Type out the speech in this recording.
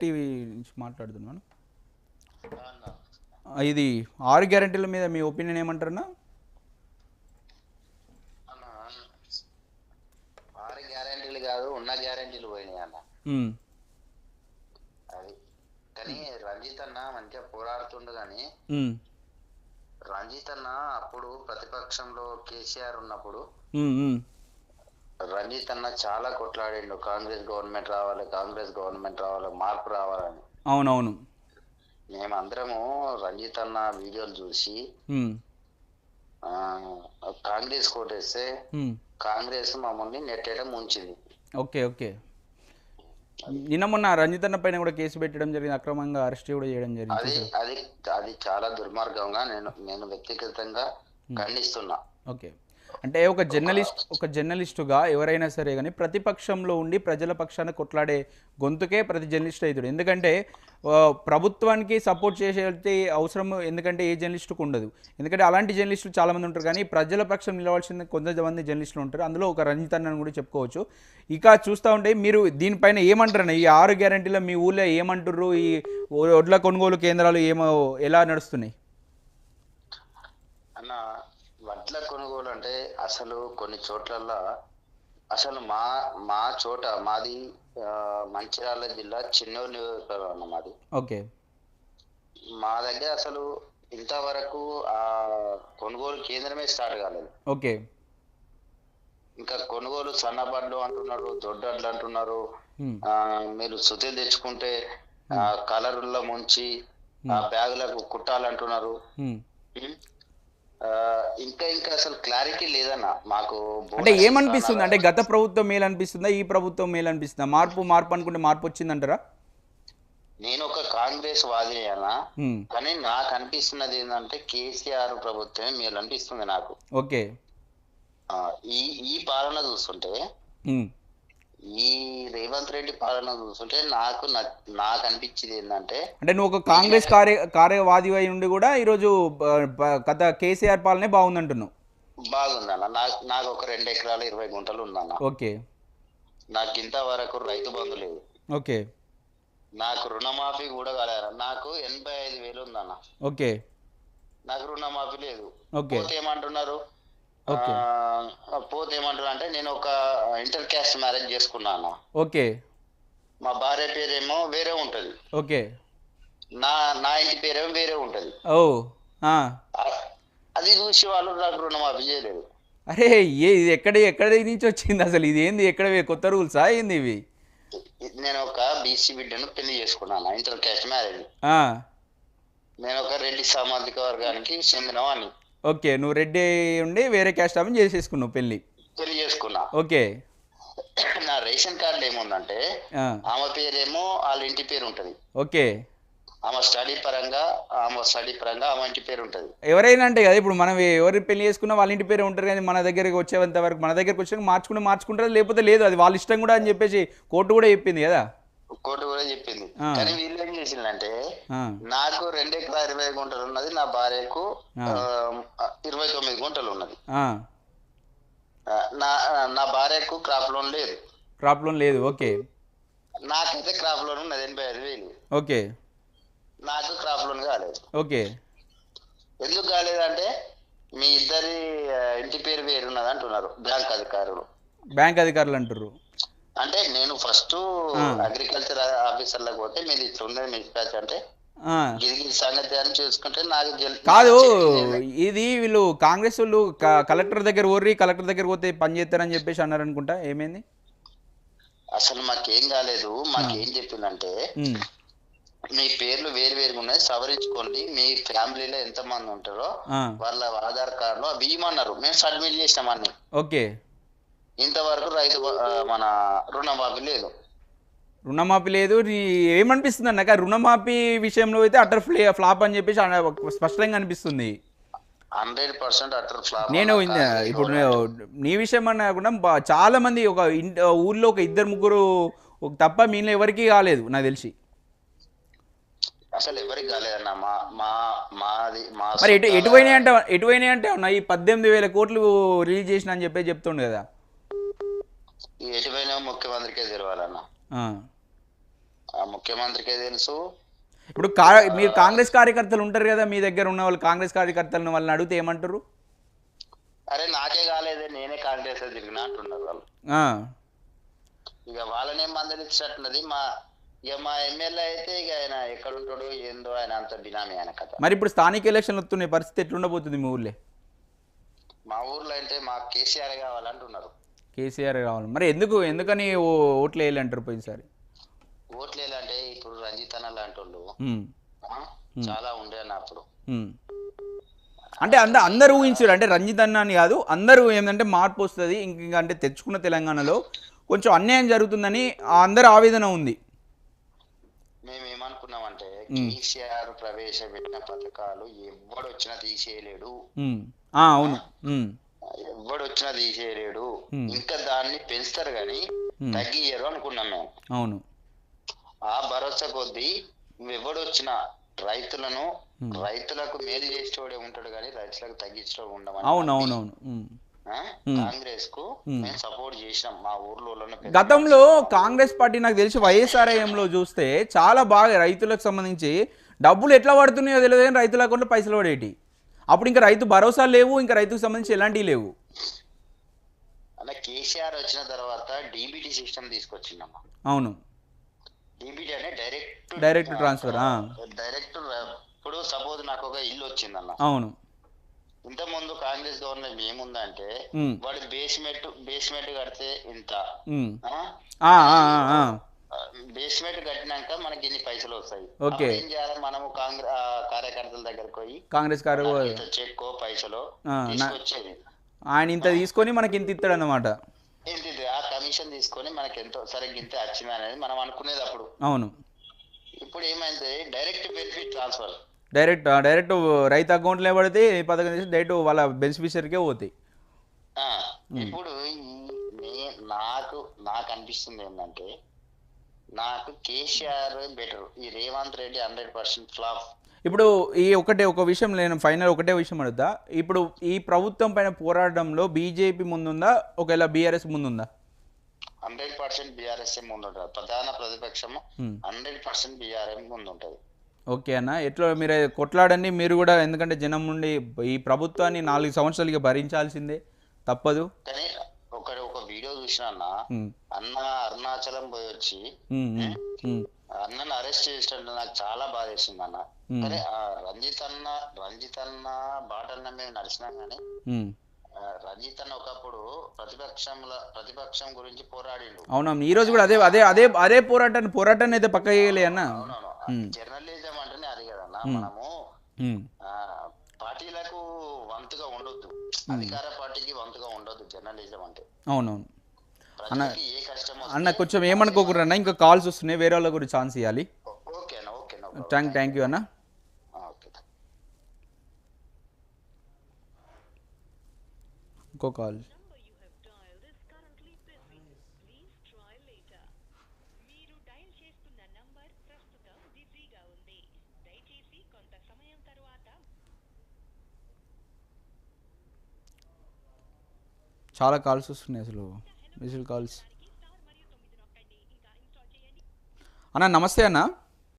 TV నుంచి మాట్లాడుతున్నాను ఇది ఆరు గ్యారెంటీల మీద మీ ఒపీనియన్ ఏమంటారన్నా? అన్న ఆరు గ్యారెంటీలు కాదు ఉన్న గ్యారెంటీలు పోయినాయి అన్న. అది. కానీ రంజిత్ అన్న మంచిగా పోరాడుతుండు కానీ రంజిత్ అన్న అప్పుడు ప్రతిపక్షంలో కేసీఆర్ ఉన్నప్పుడు రంజిత్ అన్న చాలా కొట్లాడిండు. కాంగ్రెస్ గవర్నమెంట్ రావాలి కాంగ్రెస్ గవర్నమెంట్ రావాలి మార్పు రావాలని. అవునవును. మేమందరము రంజిత్ అన్న వీడియోలు చూసి కాంగ్రెస్ కోటేస్తే కాంగ్రెస్ మమ్మల్ని నెట్టేయడం ముంచింది. Okay okay. నిన్న మొన్న రంజిత్ అన్న పైన కూడా కేసు పెట్టడం జరిగింది. అక్రమంగా అరెస్ట్ కూడా చేయడం జరిగింది. అది అది అది చాలా దుర్మార్గంగా నేను నేను వ్యక్తిగతంగా ఖండిస్తున్నా. ఓకే. అంటే ఒక జర్నలిస్ట్ ఒక జర్నలిస్టుగా ఎవరైనా సరే కానీ ప్రతిపక్షంలో ఉండి ప్రజల పక్షాన కొట్లాడే గొంతుకే ప్రతి జర్నలిస్ట్ అవుతాడు. ఎందుకంటే ప్రభుత్వానికి సపోర్ట్ చేసే అవసరం ఎందుకంటే ఏ జర్నలిస్టుకు ఉండదు. ఎందుకంటే అలాంటి జర్నలిస్టులు చాలామంది ఉంటారు కానీ ప్రజల పక్షం నిలవాల్సిన కొంతమంది జర్నలిస్టులు ఉంటారు. అందులో ఒక రంజిత్ అన్నని కూడా చెప్పుకోవచ్చు. ఇక చూస్తూ ఉంటే మీరు దీనిపైన ఏమంటారు ఈ ఆరు గ్యారంటీలో మీ ఊళ్ళో ఏమంటారు ఈ ఒడ్ల కొనుగోలు కేంద్రాలు ఏమో ఎలా నడుస్తున్నాయి అన్న వడ్ల కొనుగోలు అంటే అసలు కొన్ని చోట్లల్లో అసలు మా మా చోట మాది మంచిర్యాల జిల్లా చిన్నూరు నియోజకవర్గం మాది ఓకే. మా దగ్గర అసలు ఇంతవరకు ఆ కొనుగోలు కేంద్రమే స్టార్ట్ కాలేదు. ఓకే. ఇంకా కొనుగోలు సన్నబడ్లు అంటున్నారు దొడ్డడ్లు అంటున్నారు ఆ, మీరు సుతి తెచ్చుకుంటే ఆ, కలరుల్లో ముంచి ఆ బ్యాగులకు కుట్టాలంటున్నారు. ఇంకా ఇంకా అసలు క్లారిటీ లేదన్న. మాకు అంటే ఏమనిపిస్తుంది? అంటే గత ప్రభుత్వం మేలు అనిపిస్తుందా ఈ ప్రభుత్వం మేలు అనిపిస్తుందా మార్పు మార్పు అనుకుంటే మార్పు వచ్చిందంటారా? నేను ఒక కాంగ్రెస్ వాదిని అన్న. కానీ నాకు అనిపిస్తున్నది ఏంటంటే కేసీఆర్ ప్రభుత్వమే మేలు అనిపిస్తుంది నాకు. ఓకే. ఈ ఈ పాలన చూస్తుంటే ఈ రేవంత్ రెడ్డి పాలన చూస్తుంటే నాకు నాకు అనిపించింది ఏంటంటే అంటే నువ్వు ఒక కాంగ్రెస్ కార్య కార్యవాది అయి ఉండి కూడా ఈరోజు గత కేసీఆర్ పాలనే బాగుందంటున్నావు. బాగుందన్న. నాకు నాకు ఒక రెండు ఎకరాలు ఇరవై గుంటలు ఉందన్న. ఓకే. నాకు ఇంతవరకు రైతు బంధు లేదు. ఓకే. నాకు రుణమాఫీ కూడా కాలేదు నాకు ఎనభై ఐదు వేలు ఉందన్న. ఓకే. నాకు రుణమాఫీ లేదు. ఓకే. ఏమంటున్నారు? పోతే ఏమంటున్నారు అంటే నేను ఒక ఇంటర్ క్యాస్ట్ మ్యారేజ్ చేసుకున్నాను. ఓకే. మా భార్య పేరేమో వేరే ఉంటది. ఓకే. నా నా ఇంటి పేరేమో వేరే ఉంటది. ఓ అది చూసి వాళ్ళు నాకు రుణమాఫీ చేయలేదు. అరే ఏ ఇది ఎక్కడ ఎక్కడ నుంచి వచ్చింది అసలు? ఇది ఏంది? ఎక్కడ కొత్త రూల్సా ఏంది ఇవి? నేను ఒక బీసీ బిడ్డను పెళ్ళి చేసుకున్నాను ఇంటర్ క్యాస్ట్ మ్యారేజ్ నేను ఒక రెడ్డి సామాజిక వర్గానికి చెందినవాడిని ఓకే నువ్వు రెడ్డి ఉండి వేరే క్యాస్ట్ ఆమె చేసేసుకున్నావు పెళ్ళి. పెళ్ళి చేసుకున్నా. ఓకే. నా రేషన్ కార్డు ఏముందంటే ఆమె పేరేమో వాళ్ళ ఇంటి పేరు ఉంటది. ఓకే. ఆమె స్టడీ పరంగా ఆమె స్టడీ పరంగా ఆమె ఇంటి పేరు ఉంటది. ఎవరైనా అంటే కదా ఇప్పుడు మనం ఎవరు పెళ్ళి చేసుకున్నా వాళ్ళ ఇంటి పేరు ఉంటారు కానీ మన దగ్గరికి వచ్చేంత వరకు మన దగ్గరికి వచ్చాక మార్చుకుంటే మార్చుకుంటారు? లేకపోతే లేదు అది వాళ్ళ ఇష్టం కూడా అని చెప్పేసి కోర్టు కూడా చెప్పింది కదా. కోర్టు కూడా చెప్పింది. కానీ వీళ్ళు ఏం చేసిందంటే నాకు రెండు ఎకరాల ఇరవై గుంటలు ఉన్నది నా భార్యకు ఇరవై తొమ్మిది గుంటలు ఉన్నది. నా నా భార్యకు క్రాప్ లోన్ లేదు. క్రాప్ లోన్ లేదు ఓకే. నాకైతే క్రాప్ లోన్ ఉన్నది ఎనభై ఐదు వేలు. ఓకే. నాకు క్రాప్ లోన్ కాలేదు. ఓకే. ఎందుకు కాలేదంటే మీ ఇద్దరి ఇంటి పేరు వేరు ఉన్నది అంటున్నారు బ్యాంక్ అధికారులు. బ్యాంక్ అధికారులు అంటారు అంటే నేను ఫస్ట్ అగ్రికల్చర్ ఆఫీసర్లకు పోతే మీది ఇట్లా మీ స్పాచ్ అంటే. ఇది సంగతి అని చూసుకుంటే నాకు కాదు ఇది వీళ్ళు కాంగ్రెస్ వాళ్ళు కలెక్టర్ దగ్గర ఓర్రి కలెక్టర్ దగ్గర పోతే పని చేస్తారని చెప్పేసి అన్నారు అనుకుంటా ఏమైంది? అసలు మాకేం కాలేదు మాకేం చెప్పిందంటే మీ పేర్లు వేరు వేరుగా ఉన్నాయి సవరించుకోండి మీ ఫ్యామిలీలో ఎంత మంది ఉంటారో వాళ్ళ ఆధార్ కార్డులో అవి ఇవ్వమన్నారు. మేము సబ్మిట్ చేసినాం అన్ని. ఓకే. ఇంతవరకు రైతు మన రుణమాఫీ లేదు. రుణమాఫీ లేదు. ఏమనిపిస్తుంది అన్నాక రుణమాఫీ విషయంలో అయితే అటర్ ఫ్లే ఫ్లాప్ అని చెప్పేసి స్పష్టంగా అనిపిస్తుంది. హండ్రెడ్ పర్సెంట్ అటర్ ఫ్లాప్ నేను ఇప్పుడు నీ విషయం అన్నా కూడా చాలా మంది ఒక ఊర్లో ఒక ఇద్దరు ముగ్గురు ఒక తప్ప మీలో ఎవరికీ కాలేదు నాకు తెలిసి. అసలు ఎవరికి కాలేదన్న మా మా మాది మా మరి ఎటు ఎటువైనా అంటే ఎటువైనా అంటే ఈ పద్దెనిమిది వేల కోట్లు రిలీజ్ చేసిన అని చెప్పి చెప్తుండు కదా. ఈ ఎటువైనా ముఖ్యమంత్రికే తెలవాలన్న. ఆ. ముఖ్యమంత్రికే తెలుసు. ఇప్పుడు మీరు కాంగ్రెస్ కార్యకర్తలు ఉంటారు కదా మీ దగ్గర ఉన్న వాళ్ళు కాంగ్రెస్ కార్యకర్తలను వాళ్ళని అడిగితే ఏమంటారు? అరే నాకే కాలేదే నేనే కాంగ్రెస్ తిరిగినా అంటున్నారు వాళ్ళు. ఇక వాళ్ళనే మందలిచ్చినట్టున్నది. మా ఇక మా ఎమ్మెల్యే అయితే ఇక ఆయన ఎక్కడ ఉంటాడు ఏందో ఆయన అంత బినామీ ఆయన కథ. మరి ఇప్పుడు స్థానిక ఎలక్షన్లు వస్తున్నాయి పరిస్థితి ఎట్లుండబోతుంది మీ ఊళ్ళో మా ఊర్లో అంటే మా కేసీఆర్ కావాలంటున్నారు. కేసీఆర్ కావాలి మరి ఎందుకు ఎందుకని ఓట్లు వేయాలి అంటారు పోయినసారి? ఓట్లు అంటే ఇప్పుడు రంజిత్ అన్న లాంటి వాళ్ళు చాలా ఉండే అప్పుడు. అంటే అంద అందరూ ఊహించారు. అంటే రంజిత్ అన్న అని కాదు అందరూ ఏంటంటే మార్పు వస్తుంది ఇంక ఇంక అంటే తెచ్చుకున్న తెలంగాణలో కొంచెం అన్యాయం జరుగుతుందని అందరి ఆవేదన ఉంది. మేము ఏమనుకున్నామంటే కేసీఆర్ ప్రవేశపెట్టిన పథకాలు ఎవడు వచ్చినా తీసేయలేడు అవును. ఎవడు వచ్చినా తీసేయలేడు. ఇంకా దాన్ని పెంచుతారు కానీ. తగ్గియరు అనుకున్నాం మేము. అవును. ఆ భరోసా కొద్దీ ఎవడు వచ్చినా రైతులను రైతులకు మేలు చేసేవాడే ఉంటాడు కానీ రైతులకు తగ్గించడం ఉండమని అవును అవును అవును ఉమ్. కాంగ్రెస్కు మేము సపోర్ట్ చేసినాం. మా ఊర్లో గతంలో కాంగ్రెస్ పార్టీ నాకు తెలిసి వైఎస్ఆర్ఐఎంలో చూస్తే చాలా బాగా రైతులకు సంబంధించి డబ్బులు ఎట్లా పడుతున్నాయో తెలియదు కానీ రైతుల అకౌంట్లో పైసలు పడేటి అప్పుడు ఇంకా రైతు భరోసా లేవు ఇంకా రైతుకు సంబంధించి ఎలాంటివి లేవు? అలా కేసీఆర్ వచ్చిన తర్వాత డీబీటీ సిస్టమ్ తీసుకొచ్చిందమ్మా. అవును. డీబీటీ అంటే డైరెక్ట్ డైరెక్ట్ ట్రాన్స్ఫర్ ఆ, డైరెక్ట్ ఇప్పుడు సపోజ్ నాకు ఒక ఇల్లు వచ్చిందన్న అవును. ఇంత ముందు కాంగ్రెస్ గవర్నమెంట్ ఏముందంటే వాడు బేస్మెంట్ బేస్మెంట్ కడితే ఇంత. బేస్మెంట్ కట్టినాక మనకి ఇన్ని పైసలు వస్తాయి. ఓకే. ఏం చేయాలి? మనము కాంగ్రెస్ కార్యకర్తల దగ్గరకు పోయి కాంగ్రెస్ గారు ఇంత చెక్కో పైసలో తీసుకొచ్చేది. ఆయన ఇంత తీసుకొని మనకి ఇంత ఇస్తాడు అన్నమాట ఏంటి? ఆ కమిషన్ తీసుకొని మనకి ఎంతో సరే ఇంత వచ్చింది అనేది మనం అనుకునేది అప్పుడు. అవును. ఇప్పుడు ఏమైంది? Direct benefit transfer direct direct రైతు అకౌంట్లో పడితే పథకం చేసి డైరెక్ట్ వాళ్ళ బెనిఫిషరీకే పోతాయి. ఇప్పుడు నాకు నాకు అనిపిస్తుంది ఏంటంటే నాకు కేసీఆర్ బెటర్. ఈ Revanth Reddy hundred percent flop. ఇప్పుడు ఈ ఒకటే ఒక విషయం నేను ఫైనల్ ఒకటే విషయం అడుగుతా. ఇప్పుడు ఈ ప్రభుత్వం పైన పోరాటంలో బీజేపీ ముందుందా? ఒకవేళ బీఆర్ఎస్ ముందుందా? హండ్రెడ్ పర్సెంట్ బీఆర్ఎస్ ముందుంటది. ప్రధాన ప్రతిపక్షము. హండ్రెడ్ పర్సెంట్ బీఆర్ఎం ముందుంటది. ఓకే అన్న. ఎట్లా మీరు కొట్లాడండి. మీరు కూడా ఎందుకంటే జనం నుండి ఈ ప్రభుత్వాన్ని నాలుగు సంవత్సరాలు ఇక భరించాల్సిందే. తప్పదు. కానీ వీడియో చూసిన అన్న అన్న అరుణాచలం పోయి వచ్చి అన్నను అరెస్ట్ చేసినట్టు నాకు చాలా బాధ వేసింది అన్న. ఆ రంజిత్ అన్న రంజిత్ అన్న బాటన్న మేము నడిచినాం కానీ రంజిత్ అన్న ఒకప్పుడు ప్రతిపక్షంలో ప్రతిపక్షం గురించి పోరాడిండు. అవునవును ఈ రోజు కూడా అదే అదే అదే అదే పోరాటాన్ని పోరాటాన్ని అయితే పక్క చేయలే అన్న. జర్నలిజం అంటేనే అది కదన్న మనము పార్టీలకు వంతుగా ఉండొద్దు. అధికార పార్టీకి వంతుగా ఉండొద్దు జర్నలిజం అంటే. అవునవును. కష్టం అన్న కొంచెం ఏమనుకోకుండా అన్న? ఇంకా కాల్స్ వస్తున్నాయి వేరే వాళ్ళ గురించి ఛాన్స్ ఇవ్వాలి ఓకే అన్న ఓకే థ్యాంక్ థ్యాంక్ యూ అన్న. ఓకే ఇంకో కాల్ చాలా కాల్స్ వస్తున్నాయి అసలు. మిస్డ్ కాల్స్ అన్న నమస్తే అన్న.